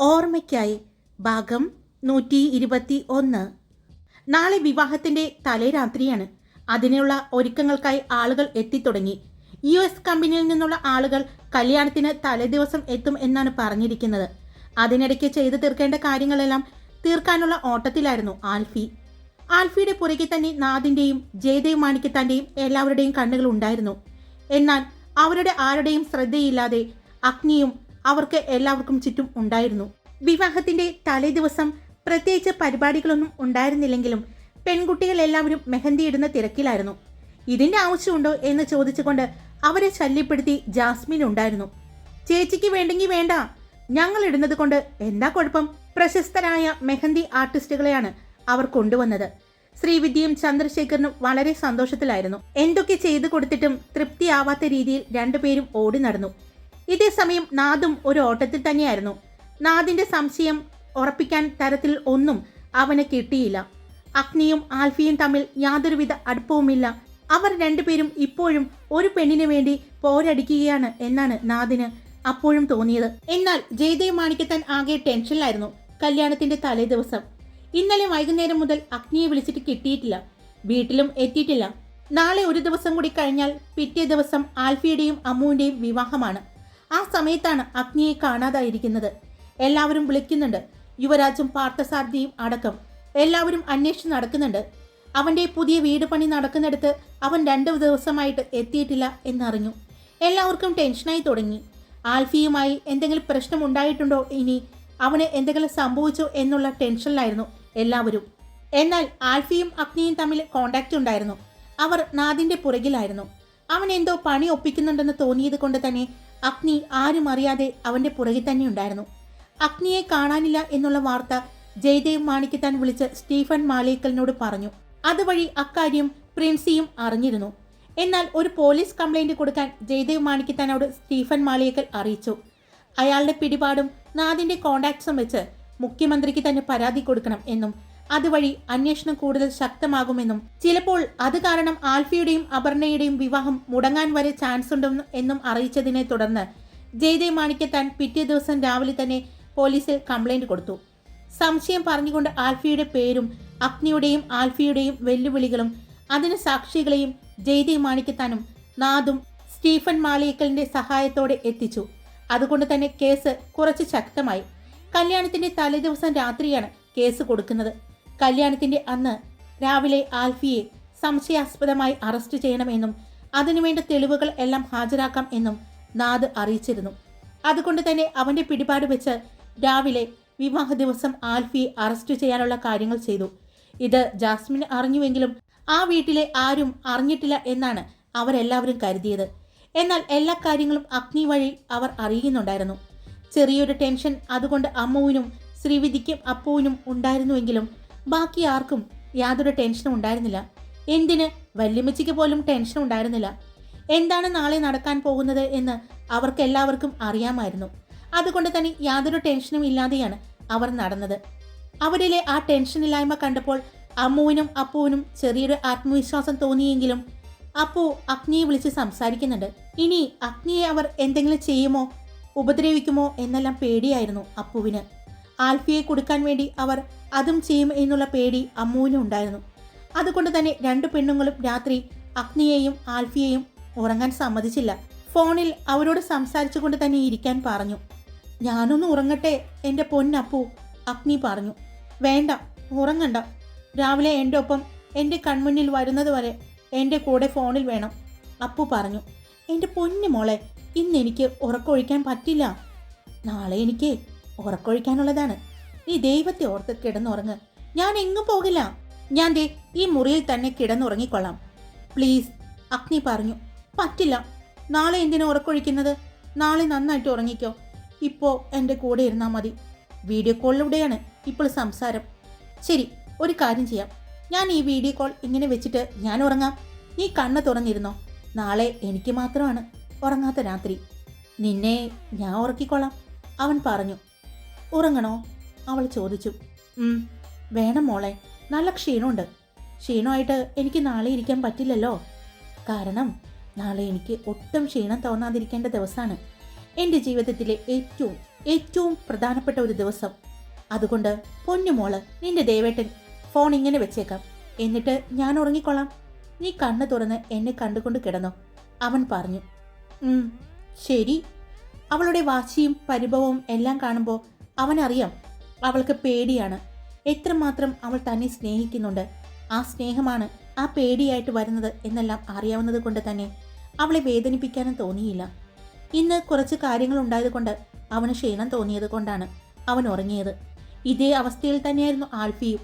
ഓർമ്മയ്ക്കായി ഭാഗം നൂറ്റി ഇരുപത്തി ഒന്ന് നാളെ വിവാഹത്തിന്റെ തലേരാത്രിയാണ് അതിനുള്ള ഒരുക്കങ്ങൾക്കായി ആളുകൾ എത്തിത്തുടങ്ങി. യു എസ് കമ്പനിയിൽ നിന്നുള്ള ആളുകൾ കല്യാണത്തിന് തലേദിവസം എത്തും എന്നാണ് പറഞ്ഞിരിക്കുന്നത്. അതിനിടയ്ക്ക് ചെയ്തു തീർക്കേണ്ട കാര്യങ്ങളെല്ലാം തീർക്കാനുള്ള ഓട്ടത്തിലായിരുന്നു ആൽഫി. ആൽഫിയുടെ പുറകെ തന്നെ നാദിന്റെയും ജയദേവ് മാണിക്കത്താന്റെയും എല്ലാവരുടെയും കണ്ണുകൾ ഉണ്ടായിരുന്നു. എന്നാൽ അവരുടെ ആരുടെയും ശ്രദ്ധയില്ലാതെ അഗ്നിയും അവർക്ക് എല്ലാവർക്കും ചുറ്റും ഉണ്ടായിരുന്നു. വിവാഹത്തിന്റെ തലേദിവസം പ്രത്യേകിച്ച് പരിപാടികളൊന്നും ഉണ്ടായിരുന്നില്ലെങ്കിലും പെൺകുട്ടികൾ എല്ലാവരും മെഹന്തി ഇടുന്ന തിരക്കിലായിരുന്നു. ഇതിന്റെ ആവശ്യമുണ്ടോ എന്ന് ചോദിച്ചുകൊണ്ട് അവരെ ശല്യപ്പെടുത്തി ജാസ്മിൻ ഉണ്ടായിരുന്നു. ചേച്ചിക്ക് വേണ്ടെങ്കിൽ വേണ്ട. ഞങ്ങൾ ഇടുന്നത് കൊണ്ട് എന്താ കുഴപ്പം? പ്രശസ്തരായ മെഹന്തി ആർട്ടിസ്റ്റുകളെയാണ് അവർ കൊണ്ടുവന്നത്. ശ്രീവിദ്യയും ചന്ദ്രശേഖരനും വളരെ സന്തോഷത്തിലായിരുന്നു. എന്തൊക്കെ ചെയ്തു കൊടുത്തിട്ടും തൃപ്തിയാവാത്ത രീതിയിൽ രണ്ടുപേരും ഓടി നടന്നു. ഇതേസമയം നാദും ഒരു ഓട്ടത്തിൽ തന്നെയായിരുന്നു. നാദിന്റെ സംശയം ഉറപ്പിക്കാൻ തരത്തിൽ ഒന്നും അവന് കിട്ടിയില്ല. അഗ്നിയും ആൽഫിയും തമ്മിൽ യാതൊരുവിധ അടുപ്പവുമില്ല. അവർ രണ്ടുപേരും ഇപ്പോഴും ഒരു പെണ്ണിനു വേണ്ടി പോരടിക്കുകയാണ് എന്നാണ് നാദിന് അപ്പോഴും തോന്നിയത്. എന്നാൽ ജയദേവ് മാണിക്കത്താൻ ആകെ ടെൻഷനിലായിരുന്നു. കല്യാണത്തിന്റെ തലേ ദിവസം. ഇന്നലെ വൈകുന്നേരം മുതൽ അഗ്നിയെ വിളിച്ചിട്ട് കിട്ടിയിട്ടില്ല. വീട്ടിലും എത്തിയിട്ടില്ല. നാളെ ഒരു ദിവസം കൂടി കഴിഞ്ഞാൽ പിറ്റേ ദിവസം ആൽഫിയുടെയും അമ്മുവിന്റെയും വിവാഹമാണ്. ആ സമയത്താണ് അഗ്നിയെ കാണാതായിരിക്കുന്നത്. എല്ലാവരും വിളിക്കുന്നുണ്ട്. യുവരാജും പാർത്ഥസാരഥിയും അടക്കം. എല്ലാവരും അന്വേഷിച്ച് നടക്കുന്നുണ്ട്. അവന്റെ പുതിയ വീട് പണി നടക്കുന്നിടത്ത് അവൻ രണ്ട് ദിവസമായിട്ട് എത്തിയിട്ടില്ല എന്നറിഞ്ഞു. എല്ലാവർക്കും ടെൻഷനായി തുടങ്ങി. ആൽഫിയുമായി എന്തെങ്കിലും പ്രശ്നം ഉണ്ടായിട്ടുണ്ടോ ഇനി? അവന് എന്തെങ്കിലും സംഭവിച്ചോ എന്നുള്ള ടെൻഷനിലായിരുന്നു എല്ലാവരും. എന്നാൽ ആൽഫിയും അഗ്നിയും തമ്മിൽ കോണ്ടാക്റ്റ് ഉണ്ടായിരുന്നു. അവർ നാദിന്റെ പുറകിലായിരുന്നു. അവൻ എന്തോ പണി ഒപ്പിക്കുന്നുണ്ടെന്ന് തോന്നിയത് കൊണ്ട് തന്നെ അഗ്നി ആരും അറിയാതെ അവന്റെ പുറകിൽ തന്നെ ഉണ്ടായിരുന്നു. അഗ്നിയെ കാണാനില്ല എന്നുള്ള വാർത്ത ജയദേവ് മാണിക്കത്താൻ വിളിച്ച് സ്റ്റീഫൻ മാലേക്കലിനോട് പറഞ്ഞു. അതുവഴി അക്കാര്യം പ്രിൻസിയും അറിഞ്ഞിരുന്നു. എന്നാൽ ഒരു പോലീസ് കംപ്ലൈന്റ് കൊടുക്കാൻ ജയദേവ് മാണിക്കത്താനോട് സ്റ്റീഫൻ മാളിയേക്കൽ അറിയിച്ചു. അയാളുടെ പിടിപാടും നാദിന്റെ കോണ്ടാക്ട്സും വെച്ച് മുഖ്യമന്ത്രിക്ക് തന്നെ പരാതി കൊടുക്കണം എന്നും അതുവഴി അന്വേഷണം കൂടുതൽ ശക്തമാകുമെന്നും ചിലപ്പോൾ അത് കാരണം ആൽഫിയുടെയും അപർണയുടെയും വിവാഹം മുടങ്ങാൻ വരെ ചാൻസ് ഉണ്ടെന്നും എന്നും അറിയിച്ചതിനെ തുടർന്ന് ജയദേവ് മാണിക്കത്താൻ പിറ്റേ ദിവസം രാവിലെ തന്നെ പോലീസിൽ കംപ്ലൈന്റ് കൊടുത്തു. സംശയം പറഞ്ഞുകൊണ്ട് ആൽഫിയുടെ പേരും അഗ്നിയുടെയും ആൽഫിയുടെയും വെല്ലുവിളികളും അതിന് സാക്ഷികളെയും ജയദേവ് മാണിക്കത്താനും നാദും സ്റ്റീഫൻ മാളിയക്കലിന്റെ സഹായത്തോടെ എത്തിച്ചു. അതുകൊണ്ട് തന്നെ കേസ് കുറച്ച് ശക്തമായി. കല്യാണത്തിന്റെ തലേദിവസം രാത്രിയാണ് കേസ് കൊടുക്കുന്നത്. കല്യാണത്തിന്റെ അന്ന് രാവിലെ ആൽഫിയെ സംശയാസ്പദമായി അറസ്റ്റ് ചെയ്യണമെന്നും അതിനുവേണ്ട തെളിവുകൾ എല്ലാം ഹാജരാക്കാം എന്നും നാദ് അറിയിച്ചിരുന്നു. അതുകൊണ്ട് തന്നെ അവന്റെ പിടിപാട് വെച്ച് രാവിലെ വിവാഹ ദിവസം ആൽഫിയെ അറസ്റ്റ് ചെയ്യാനുള്ള കാര്യങ്ങൾ ചെയ്തു. ഇത് ജാസ്മിൻ അറിഞ്ഞുവെങ്കിലും ആ വീട്ടിലെ ആരും അറിഞ്ഞിട്ടില്ല എന്നാണ് അവരെല്ലാവരും കരുതിയത്. എന്നാൽ എല്ലാ കാര്യങ്ങളും അഗ്നി വഴി അവർ അറിയുന്നുണ്ടായിരുന്നു. ചെറിയൊരു ടെൻഷൻ അതുകൊണ്ട് അമ്മുവിനും ശ്രീവിധിക്കും അപ്പുവിനും ഉണ്ടായിരുന്നുവെങ്കിലും ബാക്കി ആർക്കും യാതൊരു ടെൻഷനും ഉണ്ടായിരുന്നില്ല. എന്തിന് വല്യമ്മച്ചിക്ക് പോലും ടെൻഷൻ ഉണ്ടായിരുന്നില്ല. എന്താണ് നാളെ നടക്കാൻ പോകുന്നത് എന്ന് അവർക്കെല്ലാവർക്കും അറിയാമായിരുന്നു. അതുകൊണ്ട് തന്നെ യാതൊരു ടെൻഷനും ഇല്ലാതെയാണ് അവർ നടന്നത്. അവരിലെ ആ ടെൻഷൻ ടെൻഷനില്ലായ്മ കണ്ടപ്പോൾ അമ്മുവിനും അപ്പുവിനും ചെറിയൊരു ആത്മവിശ്വാസം തോന്നിയെങ്കിലും അപ്പു അഗ്നിയെ വിളിച്ച് സംസാരിക്കുന്നുണ്ട്. ഇനി അഗ്നിയെ അവർ എന്തെങ്കിലും ചെയ്യുമോ? ഉപദ്രവിക്കുമോ? എന്നെല്ലാം പേടിയായിരുന്നു അപ്പുവിന്. ആൽഫിയെ കൊടുക്കാൻ വേണ്ടി അവർ അതും ചെയ്യും എന്നുള്ള പേടി അമ്മുവിനും ഉണ്ടായിരുന്നു. അതുകൊണ്ട് തന്നെ രണ്ടു പെണ്ണുങ്ങളും രാത്രി അഗ്നിയെയും ആൽഫിയെയും ഉറങ്ങാൻ സമ്മതിച്ചില്ല. ഫോണിൽ അവരോട് സംസാരിച്ചുകൊണ്ട് തന്നെ ഇരിക്കാൻ പറഞ്ഞു. ഞാനൊന്ന് ഉറങ്ങട്ടെ എന്റെ പൊന്നപ്പു അഗ്നി പറഞ്ഞു. വേണ്ട ഉറങ്ങണ്ട. രാവിലെ എന്റെ ഒപ്പം എന്റെ കൺമുന്നിൽ വരുന്നത് വരെ എന്റെ കൂടെ ഫോണിൽ വേണം അപ്പു പറഞ്ഞു. എന്റെ പൊന്നു മോളെ ഇന്ന് എനിക്ക് ഉറക്കൊഴിക്കാൻ പറ്റില്ല. നാളെ എനിക്ക് ഉറക്കൊഴിക്കാനുള്ളതാണ് നീ ദൈവത്തെ ഓർത്ത് കിടന്നുറങ്ങ്. ഞാൻ എങ്ങും പോകില്ല. ഞാൻ ദേ ഈ മുറിയിൽ തന്നെ കിടന്നുറങ്ങിക്കൊള്ളാം. പ്ലീസ് അഗ്നി പറഞ്ഞു. പറ്റില്ല. നാളെ എന്തിനാ ഉറക്കൊഴിക്കുന്നത്? നാളെ നന്നായിട്ട് ഉറങ്ങിക്കോ. ഇപ്പോൾ എന്റെ കൂടെ ഇരുന്നാൽ മതി. വീഡിയോ കോളിലൂടെയാണ് ഇപ്പോൾ സംസാരം. ശരി ഒരു കാര്യം ചെയ്യാം. ഞാൻ ഈ വീഡിയോ കോൾ ഇങ്ങനെ വെച്ചിട്ട് ഞാൻ ഉറങ്ങാം. നീ കണ്ണ് തുറന്നിരുന്നോ? നാളെ എനിക്ക് മാത്രമാണ് ഉറങ്ങാത്ത രാത്രി. നിന്നെ ഞാൻ ഉറക്കിക്കൊള്ളാം. അവൻ പറഞ്ഞു. ഉറങ്ങണോ? അവൾ ചോദിച്ചു. "ഉം, വേണം മോളെ നല്ല ക്ഷീണമുണ്ട്. ക്ഷീണമായിട്ട് എനിക്ക് നാളെ ഇരിക്കാൻ പറ്റില്ലല്ലോ. കാരണം നാളെ എനിക്ക് ഒട്ടും ക്ഷീണം തോന്നാതിരിക്കേണ്ട ദിവസമാണ്. എന്റെ ജീവിതത്തിലെ ഏറ്റവും ഏറ്റവും പ്രധാനപ്പെട്ട ഒരു ദിവസം. അതുകൊണ്ട് പൊന്നുമോൾ നിന്റെ ദേവേട്ടൻ ഫോൺ ഇങ്ങനെ വെച്ചേക്കാം. എന്നിട്ട് ഞാൻ ഉറങ്ങിക്കൊള്ളാം നീ കണ്ണ് തുറന്ന് എന്നെ കണ്ടുകൊണ്ട് കിടന്നോ. അവൻ പറഞ്ഞു. ശരി. അവളുടെ വാശിയും പരിഭവവും എല്ലാം കാണുമ്പോൾ അവനറിയാം അവൾക്ക് പേടിയാണ്. എത്രമാത്രം അവൾ തന്നെ സ്നേഹിക്കുന്നുണ്ട്. ആ സ്നേഹമാണ് ആ പേടിയായിട്ട് വരുന്നത് എന്നെല്ലാം അറിയാവുന്നത് കൊണ്ട് തന്നെ അവളെ വേദനിപ്പിക്കാനും തോന്നിയില്ല. ഇന്ന് കുറച്ച് കാര്യങ്ങൾ ഉണ്ടായതുകൊണ്ട് അവന് ക്ഷീണം തോന്നിയത് കൊണ്ടാണ് അവൻ ഉറങ്ങിയത്. ഇതേ അവസ്ഥയിൽ തന്നെയായിരുന്നു ആൽഫിയും.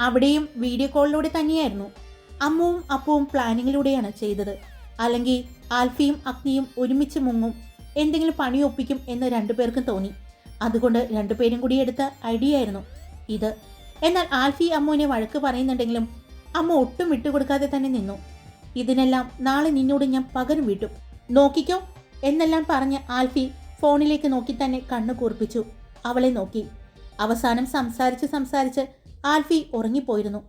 അവിടെയും വീഡിയോ കോളിലൂടെ തന്നെയായിരുന്നു. അമ്മുവും അപ്പവും പ്ലാനിങ്ങിലൂടെയാണ് ചെയ്തത്. അല്ലെങ്കിൽ ആൽഫിയും അഗ്നിയും ഒരുമിച്ച് മുങ്ങും എന്തെങ്കിലും പണി ഒപ്പിക്കും എന്ന് രണ്ടുപേർക്കും തോന്നി. അതുകൊണ്ട് രണ്ടുപേരും കൂടി എടുത്ത ഐഡിയ ആയിരുന്നു ഇത്. എന്നാൽ ആൽഫി അമ്മുവിനെ വഴക്ക് പറയുന്നുണ്ടെങ്കിലും അമ്മ ഒട്ടും വിട്ടുകൊടുക്കാതെ തന്നെ നിന്നു. ഇതിനെല്ലാം നാളെ നിന്നോട് ഞാൻ പകരം വീട്ടും. നോക്കിക്കോ എന്നെല്ലാം പറഞ്ഞ് ആൽഫി ഫോണിലേക്ക് നോക്കി തന്നെ കണ്ണു കൂർപ്പിച്ചു. അവളെ നോക്കി. അവസാനം സംസാരിച്ച് സംസാരിച്ച് ആൽഫി ഉറങ്ങിപ്പോയിരുന്നു.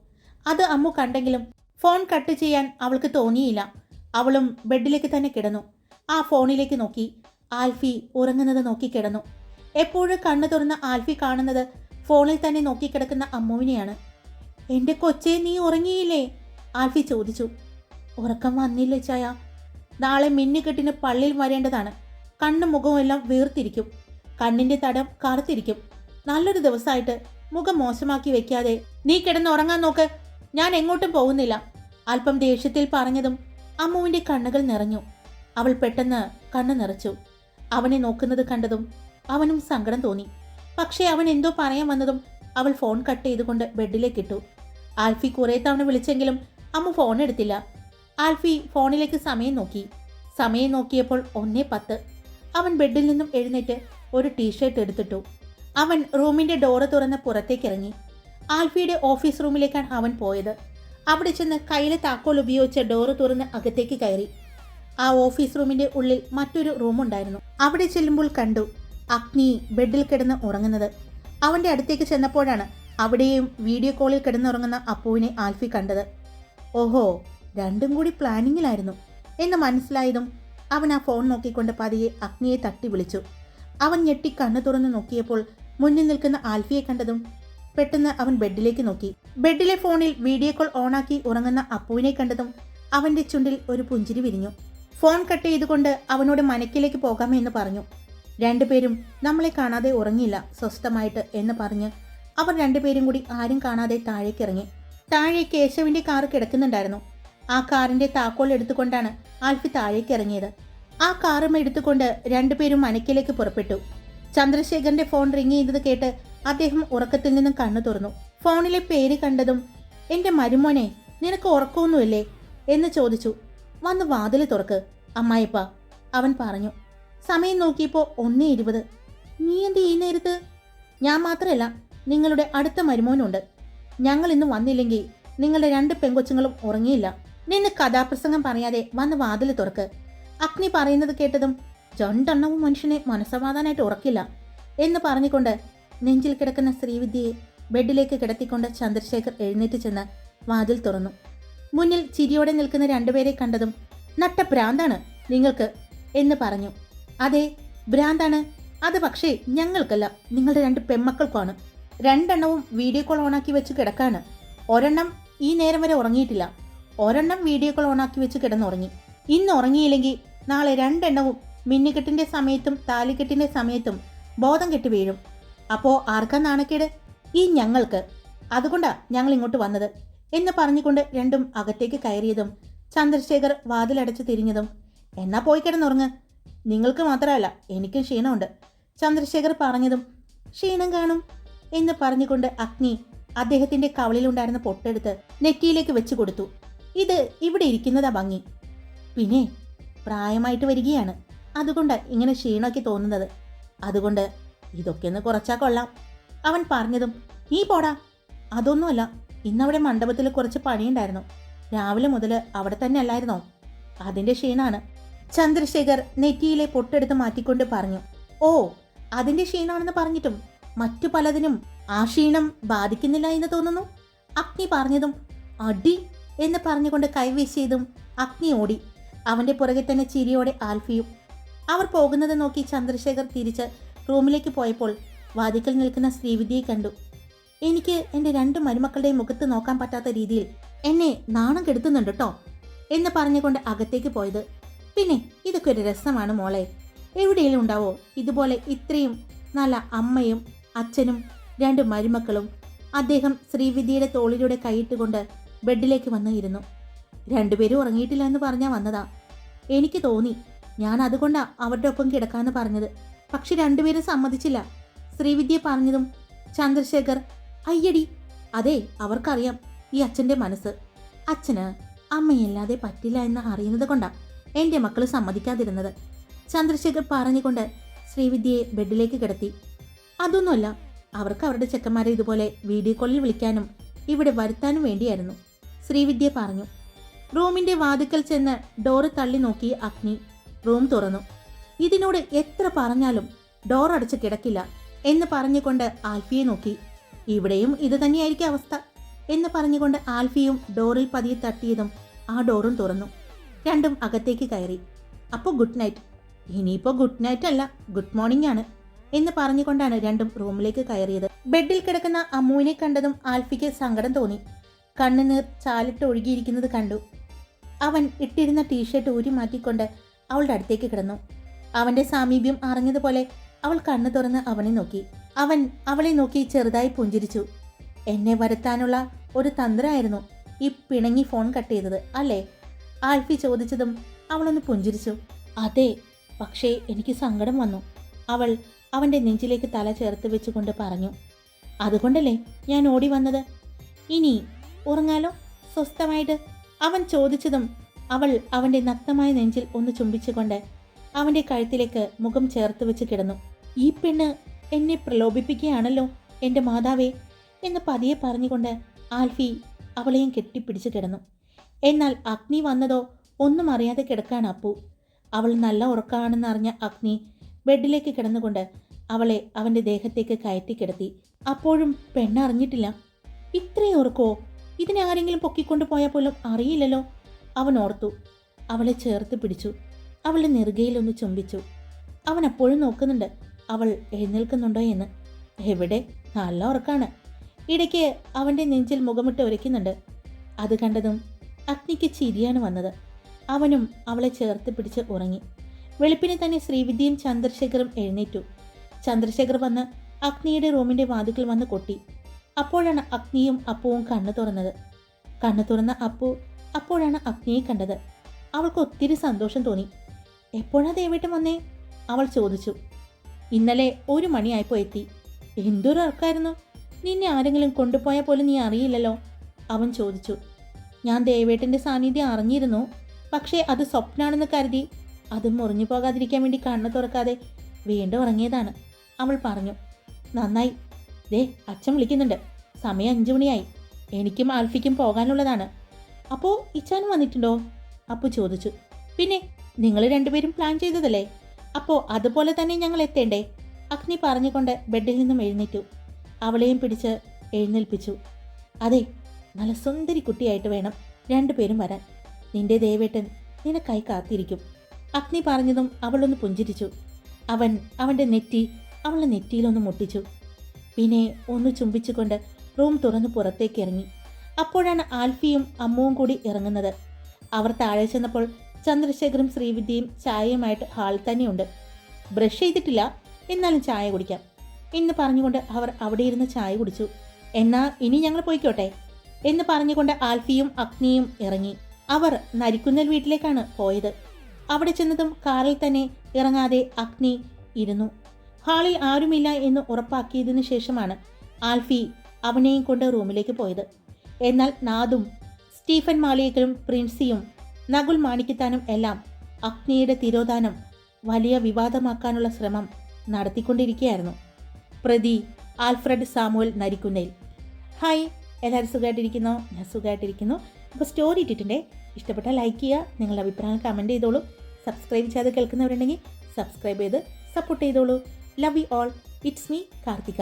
അത് അമ്മു കണ്ടെങ്കിലും ഫോൺ കട്ട് ചെയ്യാൻ അവൾക്ക് തോന്നിയില്ല. അവളും ബെഡിലേക്ക് തന്നെ കിടന്നു. ആ ഫോണിലേക്ക് നോക്കി. ആൽഫി ഉറങ്ങുന്നത് നോക്കി കിടന്നു. എപ്പോഴും കണ്ണു തുറന്ന ആൽഫി കാണുന്നത് ഫോണിൽ തന്നെ നോക്കിക്കിടക്കുന്ന അമ്മുവിനെയാണ്. എന്റെ കൊച്ചേ നീ ഉറങ്ങിയില്ലേ? ആൽഫി ചോദിച്ചു. ഉറക്കം വന്നില്ല ചായ? നാളെ മിന്നുകെട്ടിന് പള്ളിയിൽ വരേണ്ടതാണ്. കണ്ണും മുഖവും എല്ലാം വീർത്തിരിക്കും. കണ്ണിന്റെ തടം കറുത്തിരിക്കും നല്ലൊരു ദിവസമായിട്ട് മുഖം മോശമാക്കി വെക്കാതെ നീ കിടന്ന് ഉറങ്ങാൻ നോക്ക്. ഞാൻ എങ്ങോട്ടും പോകുന്നില്ല. അല്പം ദേഷ്യത്തിൽ പറഞ്ഞതും അമ്മുവിന്റെ കണ്ണുകൾ നിറഞ്ഞു. അവൾ പെട്ടെന്ന് കണ്ണു നിറച്ചു. അവനെ നോക്കുന്നത് കണ്ടതും അവനും സങ്കടം തോന്നി. പക്ഷേ അവൻ എന്തോ പറയാൻ വന്നതും അവൾ ഫോൺ കട്ട് ചെയ്തുകൊണ്ട് ബെഡിലേക്ക് ഇട്ടു. ആൽഫി കുറേ തവണ വിളിച്ചെങ്കിലും അമ്മ ഫോൺ എടുത്തില്ല. ആൽഫി ഫോണിലേക്ക് സമയം നോക്കി. സമയം നോക്കിയപ്പോൾ ഒന്നേ പത്ത്. അവൻ ബെഡിൽ നിന്നും എഴുന്നേറ്റ് ഒരു ടീഷർട്ട് എടുത്തിട്ടു. അവൻ റൂമിന്റെ ഡോറ് തുറന്ന് പുറത്തേക്ക് ഇറങ്ങി. ആൽഫിയുടെ ഓഫീസ് റൂമിലേക്കാണ് അവൻ പോയത്. അവിടെ ചെന്ന് കയ്യിലെ താക്കോൽ ഉപയോഗിച്ച് ഡോറ് തുറന്ന് അകത്തേക്ക് കയറി. ആ ഓഫീസ് റൂമിന്റെ ഉള്ളിൽ മറ്റൊരു റൂമുണ്ടായിരുന്നു. അവിടെ ചെല്ലുമ്പോൾ കണ്ടു അഗ്നി ബെഡിൽ കിടന്ന് ഉറങ്ങുന്നത്. അവന്റെ അടുത്തേക്ക് ചെന്നപ്പോഴാണ് അവിടെയും വീഡിയോ കോളിൽ കിടന്നുറങ്ങുന്ന അപ്പുവിനെ ആൽഫി കണ്ടത്. ഓഹോ രണ്ടും കൂടി പ്ലാനിങ്ങിലായിരുന്നു എന്ന് മനസ്സിലായതും അവൻ ആ ഫോൺ നോക്കിക്കൊണ്ട് പതിയെ അഗ്നിയെ തട്ടി വിളിച്ചു. അവൻ ഞെട്ടി കണ്ണു തുറന്നു നോക്കിയപ്പോൾ മുന്നിൽ നിൽക്കുന്ന ആൽഫിയെ കണ്ടതും പെട്ടെന്ന് അവൻ ബെഡിലേക്ക് നോക്കി. ബെഡിലെ ഫോണിൽ വീഡിയോ കോൾ ഓണാക്കി ഉറങ്ങുന്ന അപ്പുവിനെ കണ്ടതും അവന്റെ ചുണ്ടിൽ ഒരു പുഞ്ചിരി വിരിഞ്ഞു. ഫോൺ കട്ട് ചെയ്തുകൊണ്ട് അവനോട് മനക്കിലേക്ക് പോകാമെന്ന് പറഞ്ഞു. രണ്ടുപേരും നമ്മളെ കാണാതെ ഉറങ്ങിയില്ല സ്വസ്ഥമായിട്ട് എന്ന് പറഞ്ഞ് അവർ രണ്ടുപേരും കൂടി ആരും കാണാതെ താഴേക്ക് ഇറങ്ങി താഴെ കേശവിന്റെ കാർ കിടക്കുന്നുണ്ടായിരുന്നു. ആ കാറിന്റെ താക്കോൽ എടുത്തുകൊണ്ടാണ് ആൽഫി താഴേക്ക് ഇറങ്ങിയത് ആ കാറും എടുത്തുകൊണ്ട് രണ്ടുപേരും മനക്കിലേക്ക് പുറപ്പെട്ടു. ചന്ദ്രശേഖരന്റെ ഫോൺ റിങ് ചെയ്തത് കേട്ട് അദ്ദേഹം ഉറക്കത്തിൽ നിന്നും കണ്ണു തുറന്നു. ഫോണിലെ പേര് കണ്ടതും എന്റെ മരുമോനെ നിനക്ക് ഉറക്കമൊന്നുമില്ലേ? എന്ന് ചോദിച്ചു. വന്ന് വാതിൽ തുറക്ക് അമ്മായിപ്പ അവൻ പറഞ്ഞു. സമയം നോക്കിയപ്പോൾ ഒന്നേ ഇരുപത്. നീ എന്ത് ഈ നേരത്ത്? ഞാൻ മാത്രമല്ല നിങ്ങളുടെ അടുത്ത മരുമോനുണ്ട്. ഞങ്ങൾ ഇന്ന് വന്നില്ലെങ്കിൽ നിങ്ങളുടെ രണ്ട് പെങ്കൊച്ചുങ്ങളും ഉറങ്ങിയില്ല. നിന്ന് കഥാപ്രസംഗം പറയാതെ വന്ന് വാതിൽ തുറക്ക്. അഗ്നി പറയുന്നത് കേട്ടതും രണ്ടെണ്ണവും മനുഷ്യനെ മനസ്സമാധാനായിട്ട് ഉറക്കില്ല എന്ന് പറഞ്ഞുകൊണ്ട് നെഞ്ചിൽ കിടക്കുന്ന ശ്രീവിദ്യയെ ബെഡിലേക്ക് കിടത്തിക്കൊണ്ട് ചന്ദ്രശേഖർ എഴുന്നേറ്റ് ചെന്ന് വാതിൽ തുറന്നു. മുന്നിൽ ചിരിയോടെ നിൽക്കുന്ന രണ്ടുപേരെ കണ്ടതും നട്ട ഭ്രാന്താണ് നിങ്ങൾക്ക് എന്ന് പറഞ്ഞു. അതെ ഭ്രാന്താണ്. അത് പക്ഷേ ഞങ്ങൾക്കല്ല നിങ്ങളുടെ രണ്ട് പെമ്മക്കൾക്കാണ്. രണ്ടെണ്ണവും വീഡിയോ കോൾ ഓണാക്കി വെച്ച് കിടക്കാണ്. ഒരെണ്ണം ഈ നേരം വരെ ഉറങ്ങിയിട്ടില്ല. ഒരെണ്ണം വീഡിയോ കോൾ ഓണാക്കി വെച്ച് കിടന്നുറങ്ങി. ഇന്ന് ഉറങ്ങിയില്ലെങ്കിൽ നാളെ രണ്ടെണ്ണവും മിന്നുകെട്ടിന്റെ സമയത്തും താലിക്കെട്ടിന്റെ സമയത്തും ബോധം കെട്ടി വീഴും. അപ്പോ ആർക്കാ നാണക്കേട്? ഈ ഞങ്ങൾക്ക്. അതുകൊണ്ടാ ഞങ്ങൾ ഇങ്ങോട്ട് വന്നത്. എന്ന് പറഞ്ഞുകൊണ്ട് രണ്ടും അകത്തേക്ക് കയറിയതും ചന്ദ്രശേഖർ വാതിലടച്ച് തിരിഞ്ഞതും എന്നാ പോയി കിടന്നുറങ്ങ്. നിങ്ങൾക്ക് മാത്രമല്ല എനിക്കും ക്ഷീണമുണ്ട്. ചന്ദ്രശേഖർ പറഞ്ഞതും ക്ഷീണം കാണും എന്ന് പറഞ്ഞുകൊണ്ട് അഗ്നി അദ്ദേഹത്തിന്റെ കവളിലുണ്ടായിരുന്ന പൊട്ടെടുത്ത് നെറ്റിയിലേക്ക് വെച്ചു കൊടുത്തു. ഇത് ഇവിടെ ഇരിക്കുന്നതാ ഭംഗി. പിന്നെ പ്രായമായിട്ട് വരികയാണ്. അതുകൊണ്ട് ഇങ്ങനെ ക്ഷീണമൊക്കെ തോന്നുന്നത്. അതുകൊണ്ട് ഇതൊക്കെ ഒന്ന് കുറച്ചാ കൊള്ളാം. അവൻ പറഞ്ഞതും നീ പോടാ. അതൊന്നുമല്ല ഇന്നവിടെ മണ്ഡപത്തിൽ കുറച്ച് പണിയുണ്ടായിരുന്നു. രാവിലെ മുതൽ അവിടെ തന്നെ അല്ലായിരുന്നോ അതിന്റെ ക്ഷീണാണ്. ചന്ദ്രശേഖർ നെറ്റിയിലെ പൊട്ടെടുത്ത് മാറ്റിക്കൊണ്ട് പറഞ്ഞു ഓ അതിന്റെ ക്ഷീണാണെന്ന് പറഞ്ഞിട്ടും മറ്റു പലതിനും ആ ക്ഷീണം ബാധിക്കുന്നില്ല എന്ന് തോന്നുന്നു? അഗ്നി പറഞ്ഞതും അടി എന്ന് പറഞ്ഞുകൊണ്ട് കൈവീശിയതും അഗ്നി ഓടി. അവന്റെ പുറകെ തന്നെ ചിരിയോടെ ആൽഫിയും അവർ പോകുന്നത് നോക്കി ചന്ദ്രശേഖർ തിരിച്ച് റൂമിലേക്ക് പോയപ്പോൾ വാതിക്കൽ നിൽക്കുന്ന ശ്രീവിദ്യയെ കണ്ടു. എനിക്ക് എന്റെ രണ്ട് മരുമക്കളുടെയും മുഖത്ത് നോക്കാൻ പറ്റാത്ത രീതിയിൽ എന്നെ നാണം കെടുത്തുന്നുണ്ട് കേട്ടോ എന്ന് പറഞ്ഞുകൊണ്ട് അകത്തേക്ക് പോയത്. പിന്നെ ഇതൊക്കെ ഒരു രസമാണ് മോളെ. എവിടെയെങ്കിലും ഉണ്ടാവോ? ഇതുപോലെ ഇത്രയും നല്ല അമ്മയും അച്ഛനും രണ്ട് മരുമക്കളും അദ്ദേഹം ശ്രീവിദ്യയുടെ തോളിലൂടെ കൈയിട്ടുകൊണ്ട് ബെഡിലേക്ക് വന്നു ഇരുന്നു. രണ്ടുപേരും ഉറങ്ങിയിട്ടില്ല എന്ന് പറഞ്ഞാൽ വന്നതാ. എനിക്ക് തോന്നി ഞാൻ അതുകൊണ്ടാണ് അവരുടെ ഒപ്പം കിടക്കാന്ന് പറഞ്ഞത്. പക്ഷെ രണ്ടുപേരും സമ്മതിച്ചില്ല. ശ്രീവിദ്യ പറഞ്ഞതും ചന്ദ്രശേഖർ അയ്യടി അതെ അവർക്കറിയാം ഈ അച്ഛന്റെ മനസ്സ്. അച്ഛന് അമ്മയല്ലാതെ പറ്റില്ല എന്ന് അറിയുന്നത് കൊണ്ടാ. എന്റെ മക്കൾ സമ്മതിക്കാതിരുന്നത്. ചന്ദ്രശേഖർ പറഞ്ഞുകൊണ്ട് ശ്രീവിദ്യയെ ബെഡിലേക്ക് കിടത്തി. അതൊന്നുമല്ല അവർക്ക് അവരുടെ ചെക്കന്മാരെ ഇതുപോലെ വീഡിയോ കോളിൽ വിളിക്കാനും ഇവിടെ വരുത്താനും വേണ്ടിയായിരുന്നു ശ്രീവിദ്യ പറഞ്ഞു. റൂമിന്റെ വാതിക്കൽ ചെന്ന് ഡോറ് തള്ളി നോക്കി അഗ്നി റൂം തുറന്നു. ഇതിനോട് എത്ര പറഞ്ഞാലും ഡോർ അടച്ച് കിടക്കില്ല എന്ന് പറഞ്ഞുകൊണ്ട് ആൽഫിയെ നോക്കി. ഇവിടെയും ഇത് തന്നെയായിരിക്കും അവസ്ഥ എന്ന് പറഞ്ഞുകൊണ്ട് ആൽഫിയും ഡോറിൽ പതിയെ തട്ടിയതും ആ ഡോറും തുറന്നു. രണ്ടും അകത്തേക്ക് കയറി. അപ്പോൾ ഗുഡ് നൈറ്റ്. ഇനിയിപ്പോൾ ഗുഡ് നൈറ്റ് അല്ല ഗുഡ് മോർണിംഗ് ആണ് എന്ന് പറഞ്ഞുകൊണ്ടാണ് രണ്ടും റൂമിലേക്ക് കയറിയത്. ബെഡിൽ കിടക്കുന്ന അമ്മുവിനെ കണ്ടതും ആൽഫിക്ക് സങ്കടം തോന്നി. കണ്ണുനീർ ചാലിട്ട് ഒഴുകിയിരിക്കുന്നത് കണ്ടു. അവൻ ഇട്ടിരുന്ന ടീഷർട്ട് ഊരി മാറ്റിക്കൊണ്ട് അവളുടെ അടുത്തേക്ക് കിടന്നു. അവന്റെ സാമീപ്യം അറിഞ്ഞതുപോലെ അവൾ കണ്ണു തുറന്ന് അവനെ നോക്കി. അവൻ അവളെ നോക്കി ചെറുതായി പുഞ്ചിരിച്ചു. എന്നെ വരുത്താനുള്ള ഒരു തന്ത്രമായിരുന്നു ഈ പിണങ്ങി ഫോൺ കട്ട് ചെയ്തത് അല്ലേ? ആൽഫി ചോദിച്ചതും അവളൊന്ന് പുഞ്ചിരിച്ചു. അതെ പക്ഷേ എനിക്ക് സങ്കടം വന്നു. അവൾ അവന്റെ നെഞ്ചിലേക്ക് തല ചേർത്ത് വെച്ചുകൊണ്ട് പറഞ്ഞു. അതുകൊണ്ടല്ലേ ഞാൻ ഓടി വന്നത്? ഇനി ഉറങ്ങാലോ? സ്വസ്ഥമായിട്ട് അവൻ ചോദിച്ചതും അവൾ അവന്റെ നഗ്നമായ നെഞ്ചിൽ ഒന്ന് ചുംബിച്ചുകൊണ്ട് അവന്റെ കഴുത്തിലേക്ക് മുഖം ചേർത്ത് വെച്ച് കിടന്നു. ഈ പെണ്ണ് എന്നെ പ്രലോഭിപ്പിക്കുകയാണല്ലോ എന്റെ മാതാവേ എന്ന് പതിയെ പറഞ്ഞുകൊണ്ട് ആൽഫി അവളെയും കെട്ടിപ്പിടിച്ച് കിടന്നു. എന്നാൽ അഗ്നി വന്നതോ ഒന്നും അറിയാതെ കിടക്കാൻ അപ്പു. അവൾ നല്ല ഉറക്കമാണെന്ന് അറിഞ്ഞ അഗ്നി ബെഡിലേക്ക് കിടന്നുകൊണ്ട് അവളെ അവന്റെ ദേഹത്തേക്ക് കയറ്റി കിടത്തി. അപ്പോഴും പെണ്ണറിഞ്ഞിട്ടില്ല ഇത്രയും ഉറക്കോ? ഇതിനെ ആരെങ്കിലും പൊക്കിക്കൊണ്ടു പോയാൽ പോലും അറിയില്ലല്ലോ. അവൻ ഓർത്തു. അവളെ ചേർത്ത് പിടിച്ചു. അവളുടെ നെറുകയിലൊന്ന് ചുംബിച്ചു. അവൻ അപ്പോഴും നോക്കുന്നുണ്ട്. അവൾ എഴുന്നേൽക്കുന്നുണ്ടോ എന്ന്. എവിടെ? നല്ല ഉറക്കാണ് ഇടയ്ക്ക് അവന്റെ നെഞ്ചിൽ മുഖമിട്ട് ഉരയ്ക്കുന്നുണ്ട് അത് കണ്ടതും അഗ്നിക്ക് ചിരിയാണ് വന്നത്. അവനും അവളെ ചേർത്ത് പിടിച്ച് ഉറങ്ങി. വെളുപ്പിനെ തന്നെ ശ്രീവിദ്യയും ചന്ദ്രശേഖറും എഴുന്നേറ്റു. ചന്ദ്രശേഖർ വന്ന് അഗ്നിയുടെ റൂമിന്റെ വാതിക്കൽ വന്ന് കൊട്ടി. അപ്പോഴാണ് അഗ്നിയും അപ്പുവും കണ്ണു തുറന്നത്. കണ്ണു തുറന്ന അപ്പു അപ്പോഴാണ് അഗ്നിയെ കണ്ടത്. അവൾക്ക് ഒത്തിരി സന്തോഷം തോന്നി. എപ്പോഴാ ദേവേട്ടൻ വന്നേ? അവൾ ചോദിച്ചു. ഇന്നലെ ഒരു മണിയായപ്പോൾ എത്തി. എന്തൊരു ഉറക്കായിരുന്നു നിന്നെ ആരെങ്കിലും കൊണ്ടുപോയാൽ പോലും നീ അറിയില്ലല്ലോ അവൻ ചോദിച്ചു. ഞാൻ ദേവേട്ടന്റെ സാന്നിധ്യം അറിഞ്ഞിരുന്നു. പക്ഷേ അത് സ്വപ്നമാണെന്ന് കരുതി അത് മുറിഞ്ഞു പോകാതിരിക്കാൻ വേണ്ടി കണ്ണ് തുറക്കാതെ വീണ്ടും ഉറങ്ങിയതാണ്. അവൾ പറഞ്ഞു നന്നായി. ദേ അച്ഛൻ വിളിക്കുന്നുണ്ട്. സമയം അഞ്ചു മണിയായി. എനിക്കും ആൽഫിക്കും പോകാനുള്ളതാണ്. അപ്പോൾ ഇച്ചാനും വന്നിട്ടുണ്ടോ? അപ്പു ചോദിച്ചു. പിന്നെ നിങ്ങൾ രണ്ടുപേരും പ്ലാൻ ചെയ്തതല്ലേ? അപ്പോൾ അതുപോലെ തന്നെ ഞങ്ങൾ എത്തേണ്ടേ? അഗ്നി പറഞ്ഞുകൊണ്ട് ബെഡിൽ നിന്നും എഴുന്നേറ്റു. അവളെയും പിടിച്ച് എഴുന്നേൽപ്പിച്ചു. അതെ നല്ല സുന്ദരി കുട്ടിയായിട്ട് വേണം രണ്ടുപേരും വരാൻ. നിന്റെ ദേവേട്ടൻ നിനക്കായി കാത്തിരിക്കും. അഗ്നി പറഞ്ഞതും അവളൊന്ന് പുഞ്ചിരിച്ചു. അവൻ അവന്റെ നെറ്റി അവളുടെ നെറ്റിയിലൊന്ന് മുട്ടിച്ചു. പിന്നെ ഒന്ന് ചുംബിച്ചുകൊണ്ട് റൂം തുറന്ന് പുറത്തേക്ക് ഇറങ്ങി. അപ്പോഴാണ് ആൽഫിയും അമ്മുവും കൂടി ഇറങ്ങുന്നത്. അവർ താഴെ ചെന്നപ്പോൾ ചന്ദ്രശേഖരും ശ്രീവിദ്യയും ചായയുമായിട്ട് ഹാളിൽ തന്നെയുണ്ട്. ബ്രഷ് ചെയ്തിട്ടില്ല എന്നാലും ചായ കുടിക്കാം. എന്ന് പറഞ്ഞുകൊണ്ട് അവർ അവിടെ ഇരുന്ന് ചായ കുടിച്ചു. എന്നാൽ ഇനി ഞങ്ങൾ പോയിക്കോട്ടെ? എന്ന് പറഞ്ഞുകൊണ്ട് ആൽഫിയും അഗ്നിയും ഇറങ്ങി. അവർ നരിക്കുന്നൽ വീട്ടിലേക്കാണ് പോയത്. അവിടെ ചെന്നതും കാറിൽ തന്നെ ഇറങ്ങാതെ അഗ്നി ഇരുന്നു. ഹാളിൽ ആരുമില്ല എന്ന് ഉറപ്പാക്കിയതിനു ശേഷമാണ് ആൽഫി അവനെയും കൊണ്ട് റൂമിലേക്ക് പോയത്. എന്നാൽ നാദും സ്റ്റീഫൻ മാളിയക്കലും പ്രിൻസിയും നകുൽ മാണിക്കത്താനും എല്ലാം അഗ്നിയുടെ തിരോധാനം വലിയ വിവാദമാക്കാനുള്ള ശ്രമം നടത്തിക്കൊണ്ടിരിക്കുകയായിരുന്നു. പ്രതി ആൽഫ്രഡ് സാമുവൽ നരിക്കുന്നേൽ. ഹായ് എല്ലാവരും സുഖമായിട്ടിരിക്കുന്നോ. ഞാൻ സുഖമായിട്ടിരിക്കുന്നു. അപ്പോൾ സ്റ്റോറി ഇട്ടിട്ടുണ്ടേ. ഇഷ്ടപ്പെട്ട ലൈക്ക് ചെയ്യുക. നിങ്ങളുടെ അഭിപ്രായം കമന്റ് ചെയ്തോളൂ. സബ്സ്ക്രൈബ് ചെയ്യാതെ കേൾക്കുന്നവരുണ്ടെങ്കിൽ സബ്സ്ക്രൈബ് ചെയ്ത് സപ്പോർട്ട് ചെയ്തോളൂ. Love you all it's me Karthika.